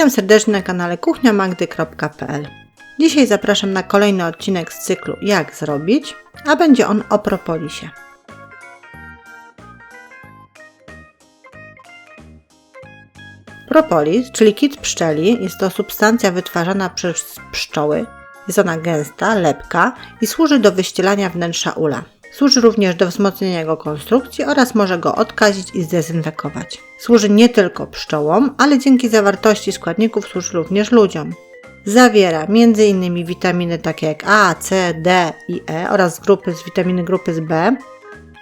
Witam serdecznie na kanale kuchniamagdy.pl Dzisiaj zapraszam na kolejny odcinek z cyklu Jak zrobić, a będzie on o propolisie. Propolis, czyli kit pszczeli, jest to substancja wytwarzana przez pszczoły. Jest ona gęsta, lepka i służy do wyścielania wnętrza ula. Służy również do wzmocnienia jego konstrukcji oraz może go odkazić i zdezynfekować. Służy nie tylko pszczołom, ale dzięki zawartości składników służy również ludziom. Zawiera m.in. witaminy takie jak A, C, D i E oraz grupy z witaminy grupy z B,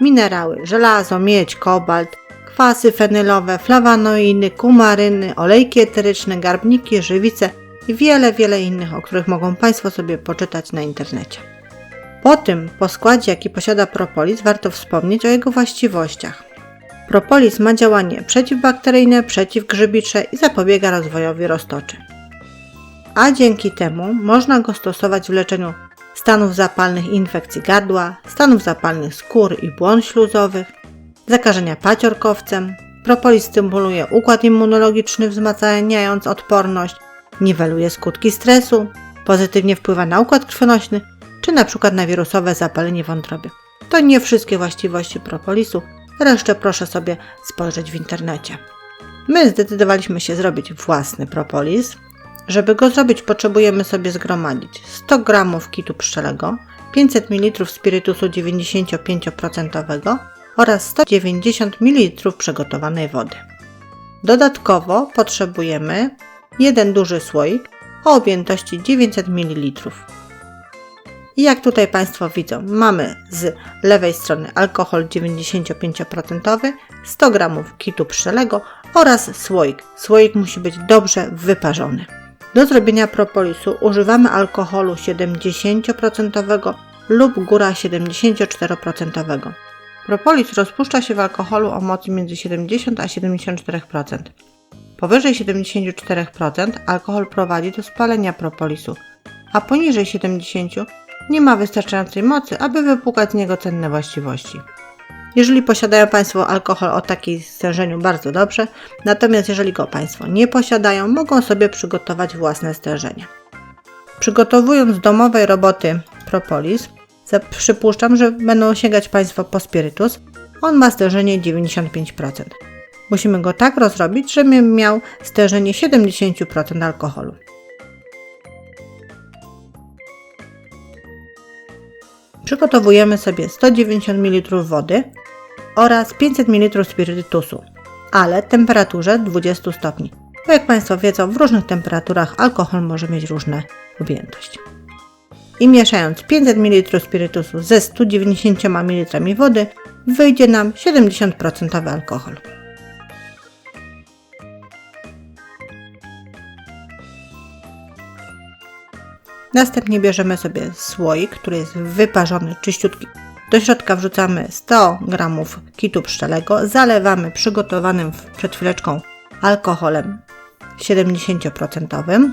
minerały żelazo, miedź, kobalt, kwasy fenylowe, flawanoiny, kumaryny, olejki eteryczne, garbniki, żywice i wiele, wiele innych, o których mogą Państwo sobie poczytać na internecie. Po tym, po składzie, jaki posiada propolis, warto wspomnieć o jego właściwościach. Propolis ma działanie przeciwbakteryjne, przeciwgrzybicze i zapobiega rozwojowi roztoczy. A dzięki temu można go stosować w leczeniu stanów zapalnych infekcji gardła, stanów zapalnych skór i błon śluzowych, zakażenia paciorkowcem. Propolis stymuluje układ immunologiczny, wzmacniając odporność, niweluje skutki stresu, pozytywnie wpływa na układ krwionośny czy na przykład na wirusowe zapalenie wątroby. To nie wszystkie właściwości propolisu, resztę proszę sobie spojrzeć w internecie. My zdecydowaliśmy się zrobić własny propolis. Żeby go zrobić, potrzebujemy sobie zgromadzić 100 g kitu pszczelego, 500 ml spirytusu 95% oraz 190 ml przygotowanej wody. Dodatkowo potrzebujemy jeden duży słoik o objętości 900 ml. I jak tutaj Państwo widzą, mamy z lewej strony alkohol 95%, 100 g kitu pszczelego oraz słoik. Słoik musi być dobrze wyparzony. Do zrobienia propolisu używamy alkoholu 70% lub góra 74%. Propolis rozpuszcza się w alkoholu o mocy między 70 a 74%. Powyżej 74% alkohol prowadzi do spalenia propolisu, a poniżej 70% nie ma wystarczającej mocy, aby wypłukać z niego cenne właściwości. Jeżeli posiadają Państwo alkohol o takim stężeniu, bardzo dobrze, natomiast jeżeli go Państwo nie posiadają, mogą sobie przygotować własne stężenie. Przygotowując domowej roboty propolis, przypuszczam, że będą sięgać Państwo po spirytus. On ma stężenie 95%. Musimy go tak rozrobić, żeby miał stężenie 70% alkoholu. Przygotowujemy sobie 190 ml wody oraz 500 ml spirytusu, ale temperaturze 20 stopni. Bo jak Państwo wiedzą, w różnych temperaturach alkohol może mieć różne objętość. I mieszając 500 ml spirytusu ze 190 ml wody, wyjdzie nam 70% alkohol. Następnie bierzemy sobie słoik, który jest wyparzony, czyściutki. Do środka wrzucamy 100 g kitu pszczelego, zalewamy przygotowanym przed chwileczką alkoholem 70%.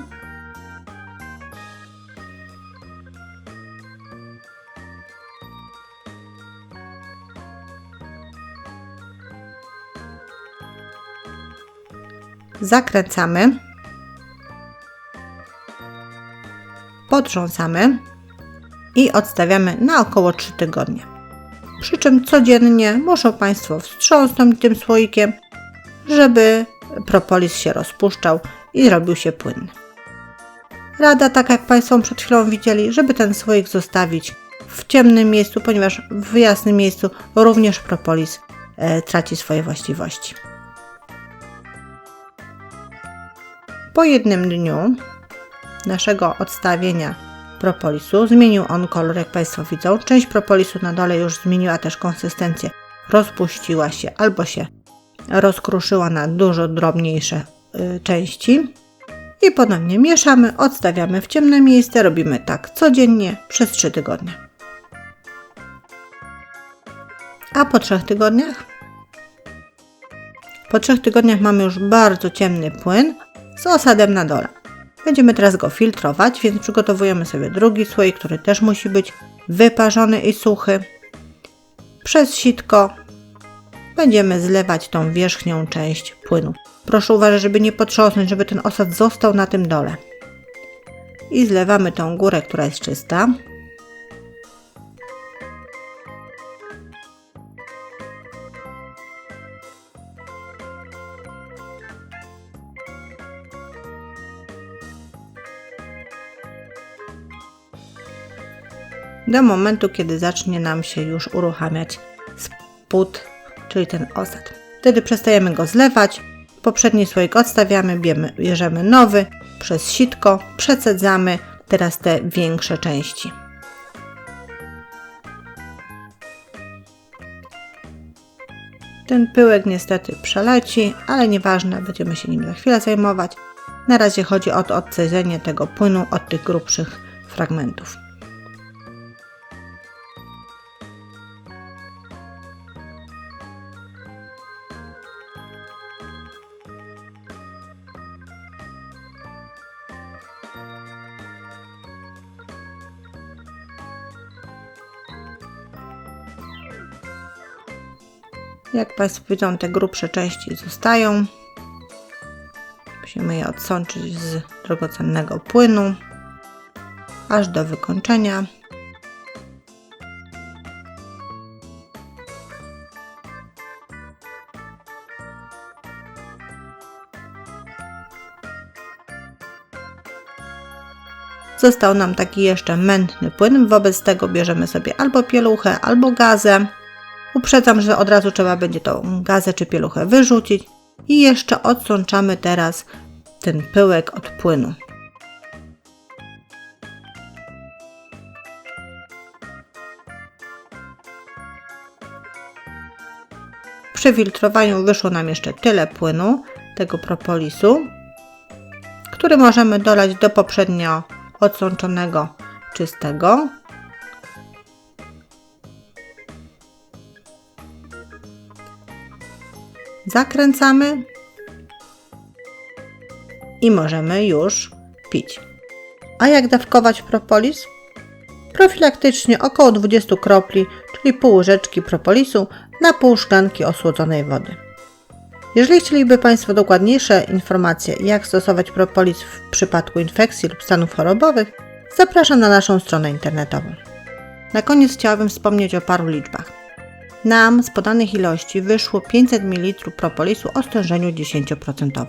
Zakręcamy potrząsamy i odstawiamy na około 3 tygodnie. Przy czym codziennie muszą Państwo wstrząsnąć tym słoikiem, żeby propolis się rozpuszczał i robił się płynny. Rada, tak jak Państwo przed chwilą widzieli, żeby ten słoik zostawić w ciemnym miejscu, ponieważ w jasnym miejscu również propolis e, traci swoje właściwości. Po jednym dniu naszego odstawienia propolisu. Zmienił on kolor, jak Państwo widzą. Część propolisu na dole już zmieniła też konsystencję. Rozpuściła się albo się rozkruszyła na dużo drobniejsze y, części. I ponownie mieszamy, odstawiamy w ciemne miejsce. Robimy tak codziennie przez 3 tygodnie. A po 3 tygodniach? Po 3 tygodniach mamy już bardzo ciemny płyn z osadem na dole. Będziemy teraz go filtrować, więc przygotowujemy sobie drugi słoik, który też musi być wyparzony i suchy. Przez sitko będziemy zlewać tą wierzchnią część płynu. Proszę uważać, żeby nie potrząsnąć, żeby ten osad został na tym dole. I zlewamy tą górę, która jest czysta. Do momentu, kiedy zacznie nam się już uruchamiać spód, czyli ten osad. Wtedy przestajemy go zlewać, poprzedni słoik odstawiamy, bierzemy, bierzemy nowy, przez sitko przecedzamy teraz te większe części. Ten pyłek niestety przeleci, ale nieważne, będziemy się nim za chwilę zajmować. Na razie chodzi o to odcedzenie tego płynu od tych grubszych fragmentów. Jak Państwo widzą, te grubsze części zostają. Musimy je odsączyć z drogocennego płynu aż do wykończenia. Został nam taki jeszcze mętny płyn, wobec tego bierzemy sobie albo pieluchę, albo gazę. Uprzedzam, że od razu trzeba będzie tą gazę czy pieluchę wyrzucić i jeszcze odsączamy teraz ten pyłek od płynu. Przy filtrowaniu wyszło nam jeszcze tyle płynu, tego propolisu, który możemy dolać do poprzednio odsączonego czystego. Zakręcamy i możemy już pić. A jak dawkować propolis? Profilaktycznie około 20 kropli, czyli pół łyżeczki propolisu na pół szklanki osłodzonej wody. Jeżeli chcieliby Państwo dokładniejsze informacje, jak stosować propolis w przypadku infekcji lub stanów chorobowych, zapraszam na naszą stronę internetową. Na koniec chciałabym wspomnieć o paru liczbach. Nam z podanych ilości wyszło 500 ml propolisu o stężeniu 10%.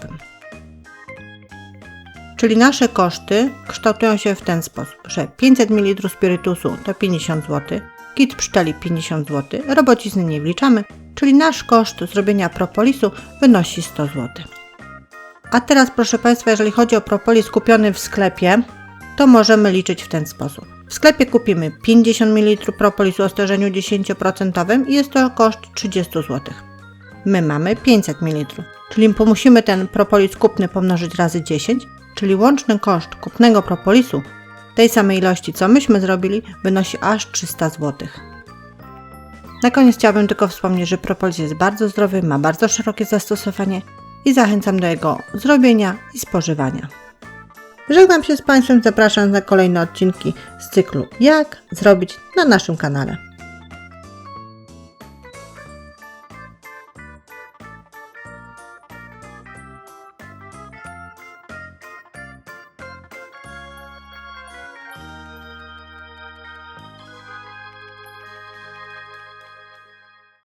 Czyli nasze koszty kształtują się w ten sposób, że 500 ml spirytusu to 50 zł, kit pszczeli 50 zł, robocizny nie wliczamy, czyli nasz koszt zrobienia propolisu wynosi 100 zł. A teraz proszę Państwa, jeżeli chodzi o propolis kupiony w sklepie, to możemy liczyć w ten sposób. W sklepie kupimy 50 ml propolisu o stężeniu 10% i jest to koszt 30 zł. My mamy 500 ml, czyli musimy ten propolis kupny pomnożyć razy 10, czyli łączny koszt kupnego propolisu tej samej ilości, co myśmy zrobili, wynosi aż 300 zł. Na koniec chciałabym tylko wspomnieć, że propolis jest bardzo zdrowy, ma bardzo szerokie zastosowanie i zachęcam do jego zrobienia i spożywania. Żegnam się z Państwem, zapraszam na kolejne odcinki z cyklu Jak zrobić na naszym kanale.